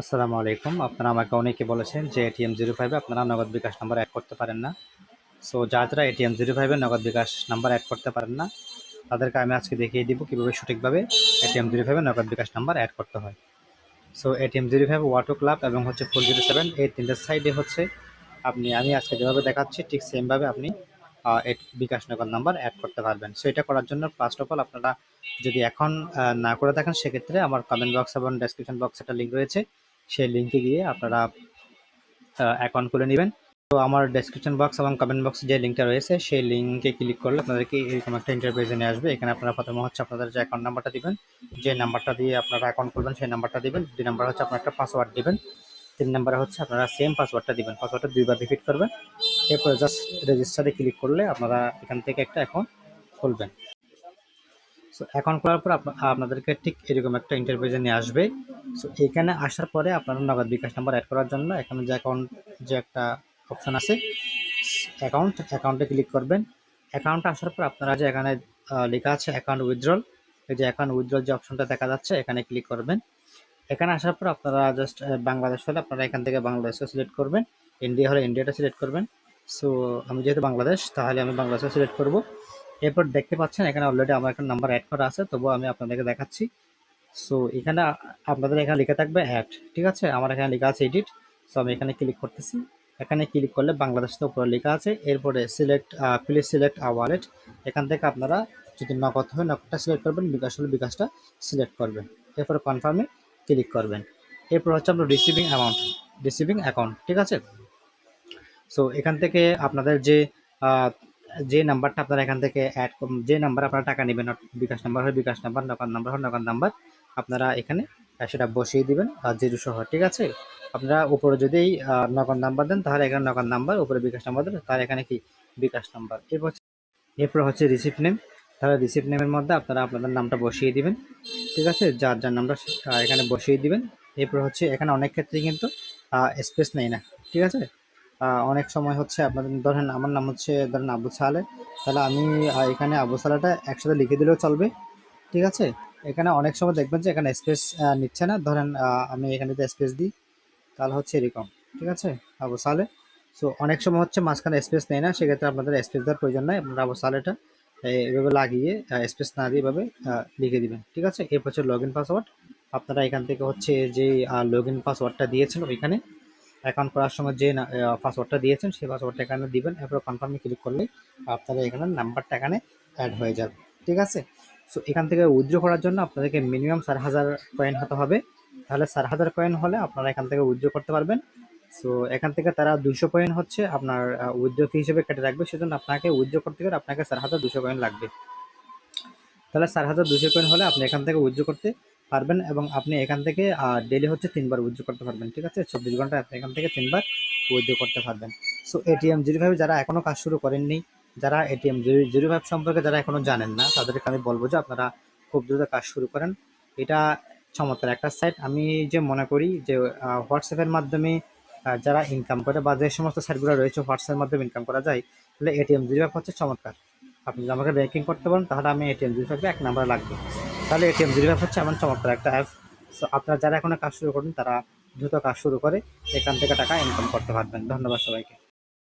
আসসালামু আলাইকুম। আপনারা আমাকে অনেকে বলেছেন যে এটিএম জিরো ফাইভে আপনারা নগদ বিকাশ নাম্বার অ্যাড করতে পারেন না। সো যারা যারা এটিএম জিরো ফাইভে নগদ বিকাশ নাম্বার অ্যাড করতে পারেন না, তাদেরকে আমি আজকে দেখিয়ে দিব কীভাবে সঠিকভাবে এটিএম জিরো ফাইভে নগদ বিকাশ নাম্বার অ্যাড করতে হয়। সো এটিএম জিরো ফাইভ ওয়াটো ক্লাব এবং হচ্ছে ফোর জিরো সেভেন এই তিনটের সাইডে হচ্ছে আপনি, আমি আজকে যেভাবে দেখাচ্ছি, ঠিক সেমভাবে আপনি বিকাশ নগদ নাম্বার অ্যাড করতে পারবেন। সো এটা করার জন্য ফার্স্ট অফ অল আপনারা যদি এখন না করে থাকেন, সেক্ষেত্রে আমার কমেন্ট বক্স এবং ডেসক্রিপশন বক্সে একটা লিঙ্ক রয়েছে। সেই লিঙ্কে গিয়ে আপনারা অ্যাকাউন্ট খুলে নেবেন। তো আমার ডেসক্রিপশন বক্স এবং কমেন্ট বক্সে যে লিঙ্কটা রয়েছে, সেই লিঙ্কে ক্লিক করলে আপনাদেরকে এরকম একটা ইন্টারপ্রাইজে নিয়ে আসবে। এখানে আপনারা প্রথমে হচ্ছে আপনাদের যে অ্যাকাউন্ট নাম্বারটা দিবেন, যে নাম্বারটা দিয়ে আপনারা অ্যাকাউন্ট খুলবেন, সেই নাম্বারটা দিবেন। দুই নাম্বার হচ্ছে আপনার একটা পাসওয়ার্ড দিবেন। তিন নাম্বারে হচ্ছে আপনারা সেম পাসওয়ার্ডটা দিবেন। পাসওয়ার্ডটা দুইবার রিপিট করবেন। এরপরে জাস্ট রেজিস্টারে ক্লিক করলে আপনারা এখান থেকে একটা অ্যাকাউন্ট খুলবেন। সো অ্যাকাউন্ট খোলার পর আপনা- আপনাদেরকে ঠিক এরকম একটা ইন্টারভিউজে নিয়ে আসবে। সো এখানে আসার পরে আপনারা নগদ বিকাশ নাম্বার অ্যাড করার জন্য এখানে যে অ্যাকাউন্ট যে একটা অপশন আছে অ্যাকাউন্ট অ্যাকাউন্টে ক্লিক করবেন। অ্যাকাউন্টে আসার পর আপনারা যে এখানে লেখা আছে অ্যাকাউন্ট উইথড্রল এই যে অ্যাকাউন্ট উইথড্রল যে অপশনটা দেখা যাচ্ছে, এখানে ক্লিক করবেন। এখানে আসার পর আপনারা জাস্ট বাংলাদেশ হলে আপনারা এখান থেকে বাংলাদেশও সিলেক্ট করবেন। ইন্ডিয়া হলে ইন্ডিয়াটা সিলেক্ট করবেন। সো আমি যেহেতু বাংলাদেশ, তাহলে আমি বাংলাদেশও সিলেক্ট করব। এরপর দেখতে পাচ্ছেন, এখানে অলরেডি আমার একটা নাম্বার অ্যাড করা আছে, তবুও আমি আপনাদেরকে দেখাচ্ছি। সো এখানে আপনাদের এখানে লেখা থাকবে অ্যাড ঠিক আছে? আমার এখানে লেখা আছে এডিট সো আমি এখানে ক্লিক করতেছি। এখানে ক্লিক করলে বাংলাদেশ তো উপরে লেখা আছে, এরপরে select please select a wallet এখান থেকে আপনারা যদি নগদ হয়, নগদটা সিলেক্ট করবেন, বিকাশ হলে বিকাশটা সিলেক্ট করবেন। এরপরে কনফার্মে ক্লিক করবেন। এরপর হচ্ছে আপনার রিসিভিং অ্যামাউন্ট রিসিভিং অ্যাকাউন্ট ঠিক আছে? সো এখান থেকে আপনাদের যে যে নাম্বারটা আপনারা এখান থেকে অ্যাড যে নাম্বার আপনারা টাকা নেবেন বিকাশ নাম্বার হয় বিকাশ নাম্বার, নগদ নাম্বার হয় নগদ নাম্বার, আপনারা এখানে সেটা বসিয়ে দিবেন জিরো সহ, ঠিক আছে? আপনারা উপরে যদি নগদ নাম্বার দেন, তাহলে এখানে নগদ নাম্বার, উপরে বিকাশ নাম্বার দেন তাহলে এখানে কি? বিকাশ নাম্বার। এরপর এরপর হচ্ছে রিসিপ্ট নেম তাহলে রিসিপ্ট নেমের মধ্যে আপনারা আপনাদের নামটা বসিয়ে দিবেন, ঠিক আছে? যার যার নামটা এখানে বসিয়ে দিবেন। এরপর হচ্ছে, এখানে অনেক ক্ষেত্রে কিন্তু স্পেস নেই না, ঠিক আছে? অনেক সময় হচ্ছে আপনাদের, ধরেন আমার নাম হচ্ছে, ধরেন আবু সালে, তাহলে আমি এখানে আবু সালাটা একসাথে লিখে দিলেও চলবে, ঠিক আছে? এখানে অনেক সময় দেখবেন যে এখানে স্পেস নিচ্ছে না, ধরেন আমি এখানে যদি স্পেস দিই, তাহলে হচ্ছে এরকম, ঠিক আছে? আবু সালে সো অনেক সময় হচ্ছে মাঝখানে স্পেস নেয় না, সেক্ষেত্রে আপনাদের স্পেস দেওয়ার প্রয়োজন নাই, আপনারা আবু সালেটা এভাবে লাগিয়ে স্পেস না দিয়ে এভাবে লিখে দিবেন, ঠিক আছে? এরপর হচ্ছে লগ ইন পাসওয়ার্ড আপনারা এখান থেকে হচ্ছে যে লগ ইন পাসওয়ার্ডটা দিয়েছেন ওইখানে অ্যাকাউন্ট করার সময় যে পাসওয়ার্ডটা দিয়েছেন, সেই পাসওয়ার্ডটা এখানে দিবেন। এরপর কনফার্মে ক্লিক করলেই আপনাদের এখানে নাম্বারটা এখানে অ্যাড হয়ে যাবে। ঠিক আছে? সো এখান থেকে উইথড্র করার জন্য আপনাদেরকে মিনিমাম চার হাজার কয়েন হতে হবে। তাহলে চার হাজার কয়েন হলে আপনারা এখান থেকে উইথড্র করতে পারবেন। সো এখান থেকে তারা দুশো কয়েন হচ্ছে আপনার উইথড্র ফি হিসেবে কেটে রাখবে। সেজন্য আপনাকে উইথড্র করতে গেলে আপনাকে চার হাজার দুশো কয়েন লাগবে। তাহলে চার হাজার দুশো কয়েন হলে আপনি এখান থেকে উইথড্র করতে পারবেন এবং আপনি এখান থেকে ডেলি হচ্ছে তিনবার উইথড্র করতে পারবেন, ঠিক আছে? চব্বিশ ঘন্টায় আপনি এখান থেকে তিনবার উইথড্র করতে পারবেন। সো এটিএম জিরো যারা এখনও কাজ শুরু করেননি, যারা এটিএম জিরো সম্পর্কে যারা এখনও জানেন না, তাদেরকে আমি বলব যে আপনারা খুব দ্রুত কাজ শুরু করেন। এটা চমৎকার। একটা সাইট আমি যে মনে করি যে হোয়াটসঅ্যাপের মাধ্যমে যারা ইনকাম করে বা যে সমস্ত সাইটগুলো রয়েছে হোয়াটসঅ্যাপের মাধ্যমে ইনকাম করা যায়, তাহলে এটিএম জিরো হচ্ছে চমৎকার। আপনি যদি আমাকে ব্যাঙ্কিং করতে পারেন তাহলে আমি এটিএম জিরো এক নাম্বার লাগবে। তাহলে এটিএম জিরো অ্যাপ হচ্ছে এমন চমৎকার একটা অ্যাপ সো আপনারা যারা এখনও কাজ শুরু করেন তারা দ্রুত কাজ শুরু করে এখান থেকে টাকা ইনকাম করতে পারবেন। ধন্যবাদ সবাইকে।